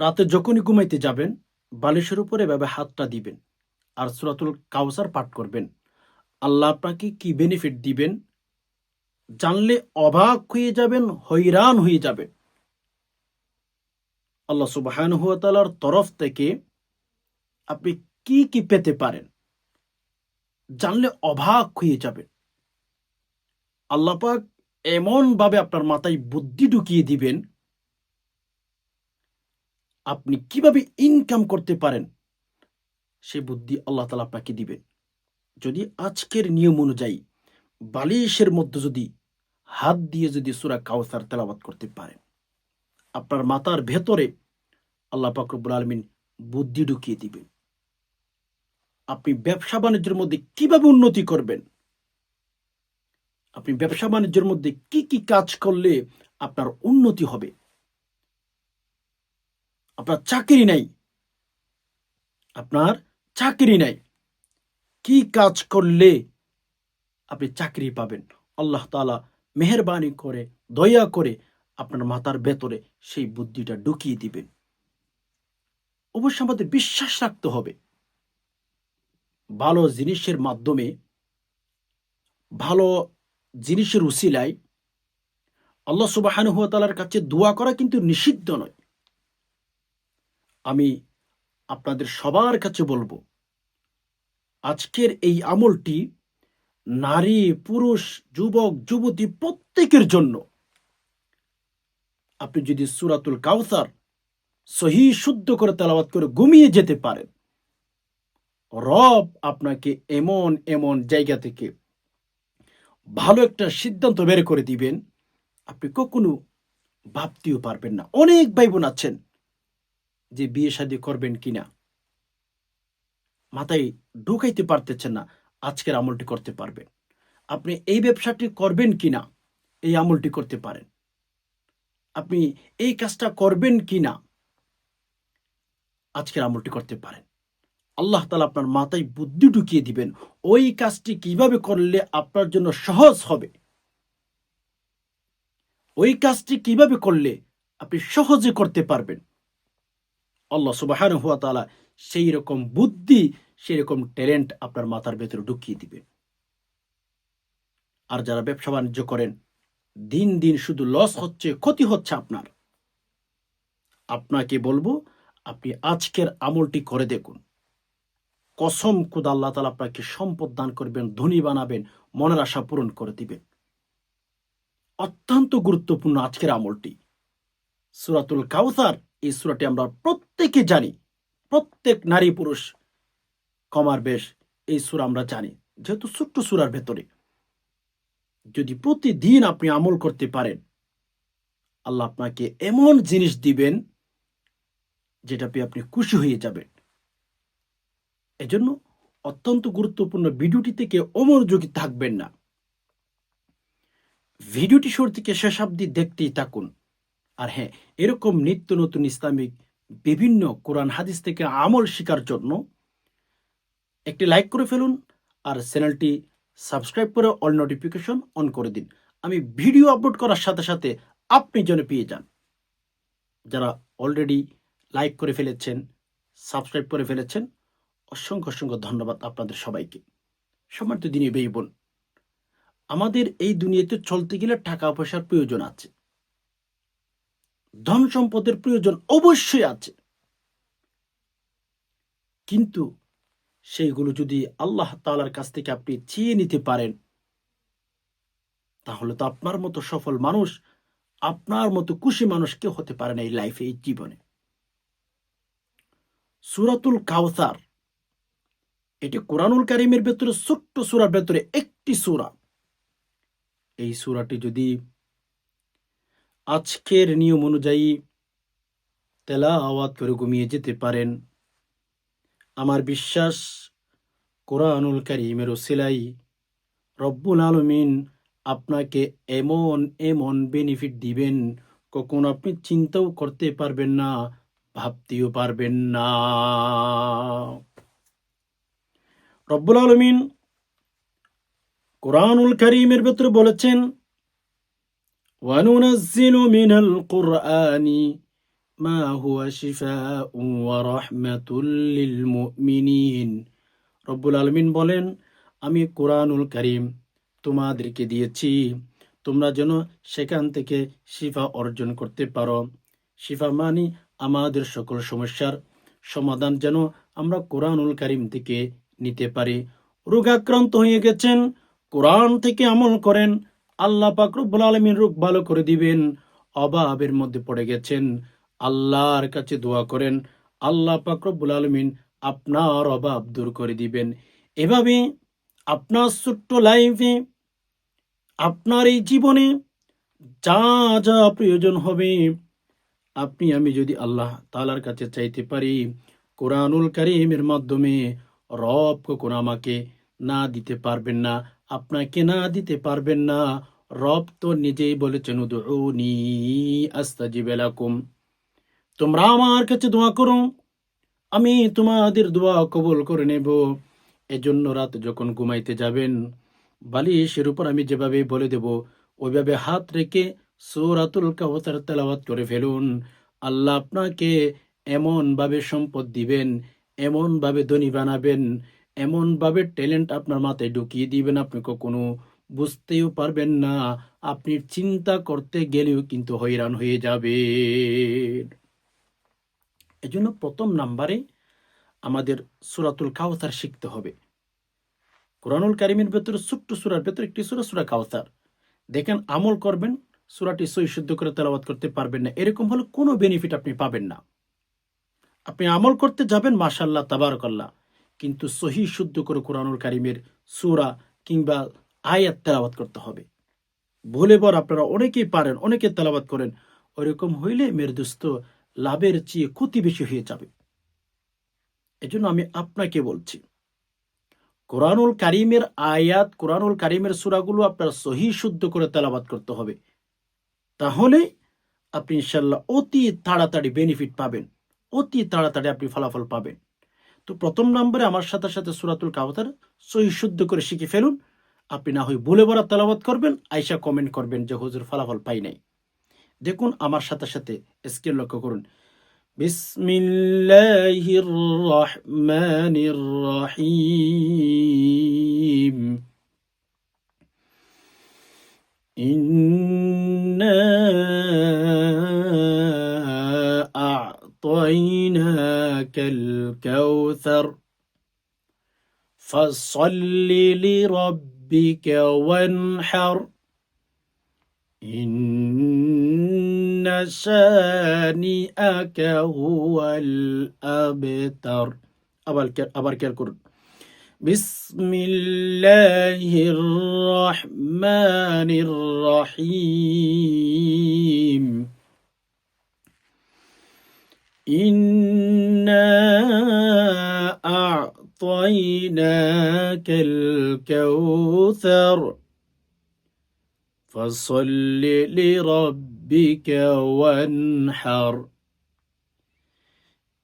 রাতে যখনই ঘুমাইতে যাবেন, বালিশের উপরে এভাবে হাতটা দিবেন আর সুরাতুল কাউসার পাঠ করবেন। আল্লাহ আপনাকে কি বেনিফিট দিবেন? জানলে অবাক হয়ে যাবেন হইরান হয়ে যাবেন। আল্লাহ সুবাহান হুয়াতালার তরফ থেকে আপনি কি কি পেতে পারেন জানলে অবাক হয়ে যাবেন। আল্লাপাক এমন ভাবে আপনার মাথায় বুদ্ধি ঢুকিয়ে দিবেন আপনি কীভাবে ইনকাম করতে পারেন? সে বুদ্ধি আল্লাহ তালা আপনাকে দিবেন। যদি আজকের নিয়ম অনুযায়ী বালিশের মধ্যে যদি হাত দিয়ে যদি সুরা কাউসার তেলাবাত করতে পারেন, আপনার মাথার ভেতরে আল্লাহ পাকরবুল আলমিন বুদ্ধি ঢুকিয়ে দিবেন। আপনি ব্যবসা বাণিজ্যের মধ্যে কীভাবে উন্নতি করবেন? আপনি ব্যবসা বাণিজ্যের মধ্যে কি কি কাজ করলে আপনার উন্নতি হবে? আপনার চাকরি নাই। আপনার চাকরি নাই। কি কাজ করলে আপনি চাকরি পাবেন? আল্লাহ তালা মেহরবানি করে, দয়া করে আপনার মাথার ভেতরে সেই বুদ্ধিটা ঢুকিয়ে দিবেন। অবশ্য আমাদের বিশ্বাস রাখতে হবে। ভালো জিনিসের মাধ্যমে, ভালো জিনিসের উসিলায় আল্লাহ সুবাহানুয়ালার কাছে দোয়া করা কিন্তু নিষিদ্ধ নয়। আমি আপনাদের সবার কাছে বলব, আজকের এই আমলটি নারী, পুরুষ, যুবক, যুবতী প্রত্যেকের জন্য। আপনি যদি সুরাতুল কাউসার সহি শুদ্ধ করে তেলাবাত করে ঘুমিয়ে যেতে পারেন, রব আপনাকে এমন এমন জায়গা থেকে ভালো একটা সিদ্ধান্ত বের করে দিবেন, আপনি কখনো ভাবতেও পারবেন না। অনেক ভাই বোন আছেন যে বিয়ে শাদী করবেন কিনা। মাথায় ঢুকাইতে পারতেছেন না, আজকের আমলটি করতে পারবেন। আপনি এই ব্যবসাটি করবেন কিনা, এই আমলটি করতে পারেন। আপনি এই কাজটা করবেন কিনা, আজকের আমলটি করতে পারেন। আল্লাহ তালা আপনার মাথায় বুদ্ধি ঢুকিয়ে দিবেন, ওই কাজটি কীভাবে করলে আপনার জন্য সহজ হবে। ওই কাজটি কীভাবে করলে আপনি সহজে করতে পারবেন। আল্লাহ সুবাহ হুয়া তালা সেই রকম বুদ্ধি সেই রকম ট্যালেন্ট আপনার মাথার ভেতরে ঢুকিয়ে দিবে। আর যারা ব্যবসা বাণিজ্য করেন, দিন দিন শুধু লস হচ্ছে, ক্ষতি হচ্ছে আপনার। আপনাকে বলব, আপনি আজকের আমলটি করে দেখুন। কসম খুদ আল্লাহ তালা আপনাকে সম্পদ দান করবেন, ধনী বানাবেন, মনের আশা পূরণ করে দিবেন। অত্যন্ত গুরুত্বপূর্ণ আজকের আমলটি। সুরাতুল কাউসার এই সুরাটি আমরা প্রত্যেকে জানি। প্রত্যেক নারী পুরুষ কমার বেশ এই সুরা আমরা জানি, যেহেতু ছোট্ট সুরার ভেতরে। যদি প্রতিদিন আপনি আমল করতে পারেন, আল্লাহ আপনাকে এমন জিনিস দিবেন যেটা পেয়ে আপনি খুশি হয়ে যাবেন। এজন্য অত্যন্ত গুরুত্বপূর্ণ ভিডিওটি থেকে অমনোযোগী থাকবেন না। ভিডিওটি শুরু থেকে শেষ অব্দি দেখতেই থাকুন। আর হ্যাঁ এরকম নিত্য নতুন ইসলামিক বিভিন্ন কোরআন হাদিস থেকে আমল শেখার জন্য একটি লাইক করে ফেলুন আর চ্যানেলটি সাবস্ক্রাইব করে অল নোটিফিকেশন অন করে দিন। আমি ভিডিও আপলোড করার সাথে সাথে আপনি যেন পেয়ে যান। যারা অলরেডি লাইক করে ফেলেছেন, সাবস্ক্রাইব করে ফেলেছেন, অসংখ্য অসংখ্য ধন্যবাদ আপনাদের সবাইকে। সম্মানিত দিনী বেই বোন, আমাদের এই দুনিয়াতে চলতে গেলে টাকা পয়সার প্রয়োজন আছে। ধন সম্পদের প্রয়োজন অবশ্যই আছে। কিন্তু সেইগুলো যদি আল্লাহ তালার কাছ থেকে আপনি চেয়ে নিতে পারেন, তাহলে তো আপনার মতো সফল মানুষ, আপনার মতো খুশি মানুষ কেউ হতে পারে না এই লাইফে এই জীবনে। সুরাতুল কাউসার এটি কোরআনুল কারিমের ভেতরে, ছোট্ট সুরার ভেতরে একটি সুরা। এই সুরাটি যদি আজকের নিয়ম অনুযায়ী তেলা আওয়াত করে ঘুমিয়ে যেতে পারেন। আমার বিশ্বাস, কোরআনুল কারিমের ওসিলাই রব্বুল আলমিন আপনাকে এমন এমন বেনিফিট দিবেন, কখন আপনি চিন্তাও করতে পারবেন না, ভাবতেও পারবেন না। রব্বুল আলমিন কোরআনুল করিমের ভেতরে বলেছেন وننزل من القرآن ما هو شفاء ورحمة للمؤمنين রব্বুল আলমিন বলেন আমি কোরআনুল করিম তোমাদেরকে দিয়েছি তোমরা যেন সেখান থেকে শিফা অর্জন করতে পারো শিফা মানি আমাদের সকল সমস্যার সমাধান যেন আমরা কোরআনুল করিম থেকে নিতে পারি রোগাক্রান্ত হয়ে গেছেন কোরআন থেকে আমল করেন আল্লাহ পাক রব্বুল আলমিন রোগ ভালো করে দিবেন, অভাবের মধ্যে পড়ে গেছেন। আল্লাহর কাছে দোয়া করেন, আল্লাহ পাক রব্বুল আলমিন আপনার অভাব দূর করে দিবেন। এভাবে আপনার ছোট্ট লাইফে আপনার এই জীবনে যা যা প্রয়োজন হবে, আপনি, আমি যদি আল্লাহ তালার কাছে চাইতে পারি, কোরআনুল করিমের মাধ্যমে রব কখন আমাকে না দিতে পারবেন না, আপনাকে না দিতে পারবেন না। রব তো নিজেই বলেছেন, উদউনি আস্তাজিব লাকুম। তোমরা আমার কাছে দোয়া করো, আমি তোমাদের দোয়া কবল করে নেব। এজন্য রাত যখন ঘুমাইতে যাবেন, বালিশের উপর আমি যেভাবে বলে দেব, ওইভাবে হাত রেখে সূরাতুল কাউসার তেলাওয়াত করে ফেলুন। আল্লাহ আপনাকে এমন ভাবে সম্পদ দিবেন এমন ভাবে ধনী বানাবেন এমন ভাবে ট্যালেন্ট আপনার মাথায় ঢুকিয়ে দিবেন, আপনি কখনো বুঝতেও পারবেন না। আপনি চিন্তা করতে গেলেও কিন্তু হয়রান হয়ে যাবে এজন্য প্রথম নাম্বারে আমাদের সুরাতুল কাউসার শিখতে হবে। কোরআনুল কারিমের ভেতরে, ছোট্ট সুরার ভেতরে একটি সুরা সুরা কাউসার দেখেন, আমল করবেন, সুরাটি সই শুদ্ধ করে তেলাওয়াত করতে পারবেন না। এরকম হলে কোনো বেনিফিট আপনি পাবেন না। আপনি আমল করতে যাবেন মাশাল্লাহ তাবারকাল্লাহ। কিন্তু সহি শুদ্ধ করে কোরআনুল কারিমের সুরা কিংবা আয়াত তেলাওয়াত করতে হবে। ভুলে পর আপনারা অনেকেই পারেন, অনেকে তেলাওয়াত করেন, ওইরকম হইলে দোস্ত লাভের চেয়ে ক্ষতি বেশি হয়ে যাবে। এজন্য আমি আপনাকে বলছি, কোরআনুল কারিমের আয়াত, কোরআনুল কারিমের সুরাগুলো আপনার সহি শুদ্ধ করে তেলাবাদ করতে হবে। তাহলে আপনি ইনশাল্লাহ অতি তাড়াতাড়ি বেনিফিট পাবেন, অতি তাড়াতাড়ি আপনি ফলাফল পাবেন। তো প্রথম নম্বরে আমার সাথে সাথে সুরাতুল কাবতার সহি শুদ্ধ করে শিখে ফেলুন। আপনি না হয় বলে বলা তালাবাদ করবেন আয়সা কমেন্ট করবেন যে হুজুর ফলাফল পাই নাই। দেখুন আমার সাথে সাথে স্কেল লক্ষ্য করুন। বিসমিল্লাহির রহমানির রহিম ইন্না أعطيناك الكوثر فصل لربك وانحر إن شانئك هو الأبتر আবার কে- আবার খেয়াল করুন بسم الله الرحمن الرحيم إنا أعطيناك الكوثر فصل لربك وانحر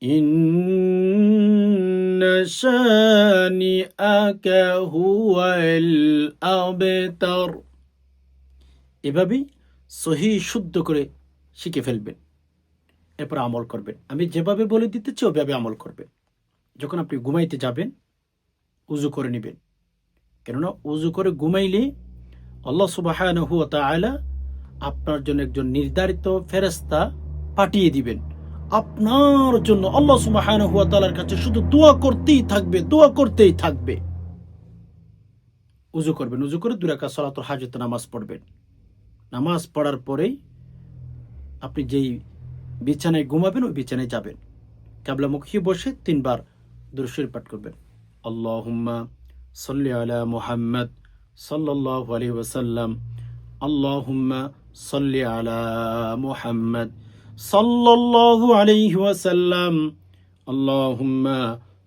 إن شانئك هو الأبتر এভাবেই সহি শুদ্ধ করে শিখে ফেলবেন এরপর আমল করবেন। আমি যেভাবে বলে দিতেছি ওভাবে আমল করবেন। যখন আপনি ঘুমাইতে যাবেন, উজু করে নেবেন। কেননা উজু করে ঘুমাইলে আল্লাহ সুবাহানহু তাআলা আপনার জন্য একজন নির্ধারিত ফেরেস্তা পাঠিয়ে দিবেন। আপনার জন্য আল্লাহ সুবাহানহু তাআলার কাছে শুধু দোয়া করতেই থাকবে, দোয়া করতেই থাকবে। উজু করবেন, উজু করে দুরাকা সলাতুল হাজত নামাজ পড়বেন। নামাজ পড়ার পরেই আপনি যেই বিছানায় ঘুমাবেন ওই বিছানায় যাবেন। কাবলামুখী বসে তিনবার দুরুশরীফ পাঠ করবেন। আল্লাহুম্মা সাল্লি আলা মুহাম্মদ সাল্লাল্লাহু আলাইহি ওয়াসাল্লাম। আল্লাহুম্মা সাল্লি আলা মুহাম্মদ সাল্লাল্লাহু আলাইহি ওয়াসাল্লাম। আল্লাহুম্মা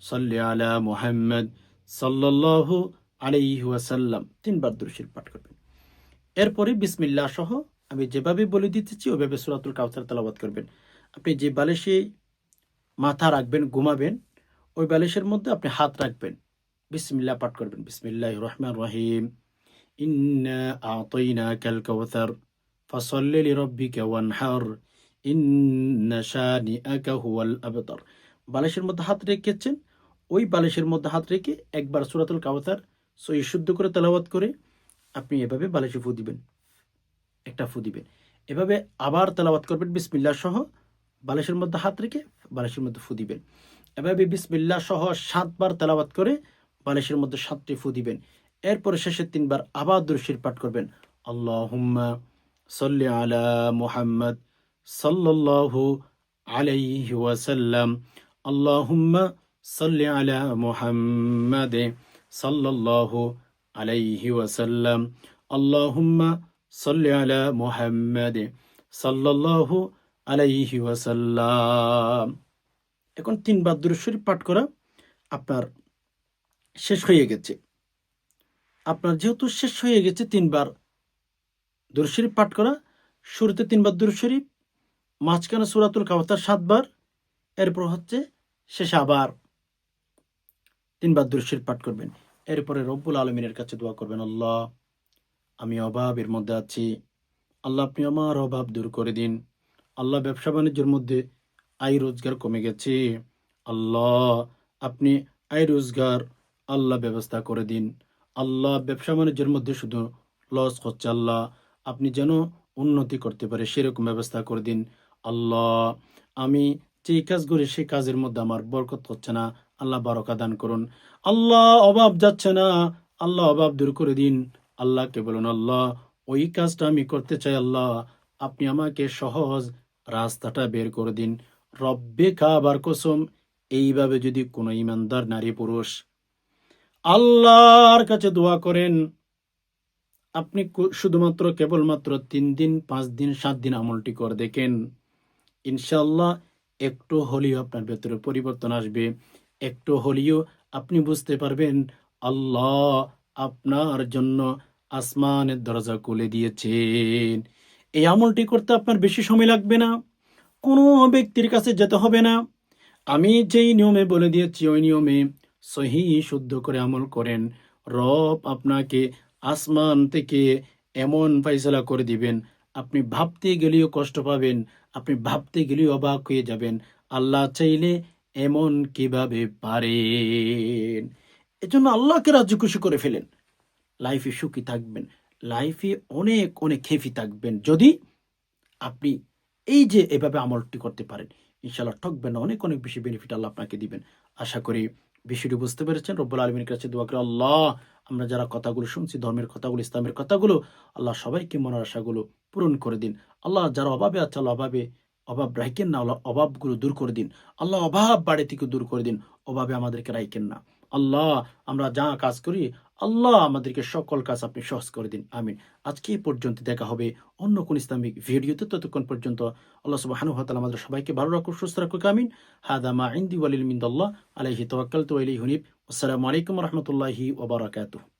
সাল্লি আলা মুহাম্মদ সাল্লাল্লাহু আলাইহি ওয়াসাল্লাম। তিনবার দুরুশরীফ পাঠ করবেন। এরপরে বিসমিল্লাহ সহ আমি যেভাবে বলে দিতেছি, ওইভাবে সুরাতুল কাউসার তেলাওয়াত করবেন। আপনি যে বালিশে মাথা রাখবেন, ঘুমাবেন, ওই বালিশের মধ্যে আপনি হাত রাখবেন। বিসমিল্লা পাঠ করবেন। বিসমিল্লাহ রহমান রহিম। ইন্না আতইনা কাল কাউসার ফসল্লি লিরব্বিকা ওয়ানহার। ইন্না শানিআকা হুয়াল আবতার। বালিশের মধ্যে হাত রেখেছেন, ওই বালিশের মধ্যে হাত রেখে একবার সূরাতুল কাউসার সই শুদ্ধ করে তেলাওয়াত করে আপনি এভাবে বালিশে ফু দিবেন, একটা ফু দিবেন। এভাবে আবার তেলাওয়াত করবেন বিসমিল্লা সহ বালিশের মধ্যে হাত রেখে বালিশের মধ্যে ফু দিবেন। এভাবে বিসমিল্লাহ সহ সাতবার তেলাওয়াত করে বালিশের মধ্যে সাতটি ফু দিবেন। এরপরে শেষে তিনবার আবার দুরশির পাঠ করবেন। আল্লাহুম্মা সাল্লি আলা মুহাম্মদ সাল্লাল্লাহু আলাইহি ওয়াসাল্লাম। আল্লাহুম্মা সাল্লি আলা মুহাম্মাদ সাল্লাল্লাহু আলাইহি ওয়াসাল্লাম। আল্লাহুম্মা সাল্লি আলা মুহাম্মাদ সাল্লাল্লাহু আলাইহি ওয়াসাল্লাম। এখন তিনবার দুরশরীফ পাঠ করা আপনার শেষ হয়ে গেছে। আপনার যেহেতু শেষ হয়ে গেছে তিনবার দুরশরীফ পাঠ করা, শুরুতে তিনবার দুরশরীফ মাঝখানে সুরাতুল কাওতার সাতবার, এরপর হচ্ছে শেষে আবার। তিনবার দুরশরীফ পাঠ করবেন। এরপরে রব্বুল আলমিনের কাছে দোয়া করবেন, আল্লাহ, আমি অভাবের মধ্যে আছি। আল্লাহ, আপনি আমার অভাব দূর করে দিন। আল্লাহ ব্যবসা বাণিজ্যের মধ্যে আয় রোজগার কমে গেছে। আল্লাহ, আপনি আয় রোজগার আল্লাহ ব্যবস্থা করে দিন। আল্লাহ ব্যবসা বাণিজ্যের মধ্যে শুধু লস হচ্ছে আল্লাহ, আপনি যেন উন্নতি করতে পারে সেরকম ব্যবস্থা করে দিন। আল্লাহ, আমি যে কাজ করি সেই কাজের মধ্যে আমার বরকত হচ্ছে না, আল্লাহ বারকা দান করুন। আল্লাহ অভাব যাচ্ছে না, আল্লাহ অভাব দূর করে দিন। আল্লাহকে বলুন, আল্লাহ, ওই কাজটা আমি করতে চাই আল্লাহ, আপনি আমাকে সহজ রাস্তাটা বের করে দিন। রব্বে খাবার কসম, এইভাবে যদি কোনো ইমানদার নারী পুরুষ আল্লাহর কাছে দোয়া করেন, আপনি শুধুমাত্র কেবলমাত্র তিন দিন, পাঁচ দিন, সাত দিন আমলটি করে দেখেন ইনশাল্লাহ একটু হলেও আপনার ভেতরে পরিবর্তন আসবে। একটু হলেও আপনি বুঝতে পারবেন, আল্লাহ আপনার জন্য আসমানের দরজা খুলে দিয়েছেন। এই আমলটি করতে আপনার বেশি সময় লাগবে না, কোনো ব্যক্তির কাছে যেতে হবে না। আমি যেই নিয়মে বলে দিয়েছি, ওই নিয়মে সহি, শুদ্ধ করে আমল করেন। রব আপনাকে আসমান থেকে এমন ফাইসলা করে দিবেন, আপনি ভাবতে গেলেও কষ্ট পাবেন, আপনি ভাবতে গেলেও অবাক হয়ে যাবেন। আল্লাহ চাইলে এমন কীভাবে পারেন? এজন্য আল্লাহকে রাজ্য খুশি করে ফেলেন। লাইফে সুখী থাকবেন। লাইফে অনেক অনেক খেফি থাকবেন। যদি আপনি এই যে এভাবে আমলটি করতে পারেন ইনশাল্লাহ ঠকবেন না। অনেক অনেক বেশি বেনিফিট আল্লাহ আপনাকে দিবেন। আশা করি বিষয়টি বুঝতে পেরেছেন। রব্বুল আলমীর কাছে দোয়া করে, আল্লাহ আমরা যারা কথাগুলো শুনছি, ধর্মের কথাগুলো, ইসলামের কথাগুলো, আল্লাহ সবাইকে মনের আশাগুলো পূরণ করে দিন। আল্লাহ যারা অভাবে আছে, আল্লাহ অভাবে, অভাব রাখেন না, আল্লাহ অভাবগুলো দূর করে দিন। আল্লাহ অভাব বাড়ি থেকে দূর করে দিন। অভাবে আমাদেরকে রাখেন না। আল্লাহ, আমরা যা কাজ করি, আল্লাহ আমাদেরকে সকল কাজ আপনি সহজ করে দিন। আমিন। আজকে এই পর্যন্ত দেখা হবে অন্য কোন ইসলামিক ভিডিওতে। ততক্ষণ পর্যন্ত আল্লাহ সব হানু হাত আমাদের সবাইকে ভালো রাখুক, সুস্থ রাখুক, আমিন। হাদামা ইন্দি ওয়ালিল মিনদাল্লাহ আলাইহি তো ওয়া ইলাইহি হুনিব। আসসালামু আলাইকুম রহমতুল্লাহি বারাকাতুহু।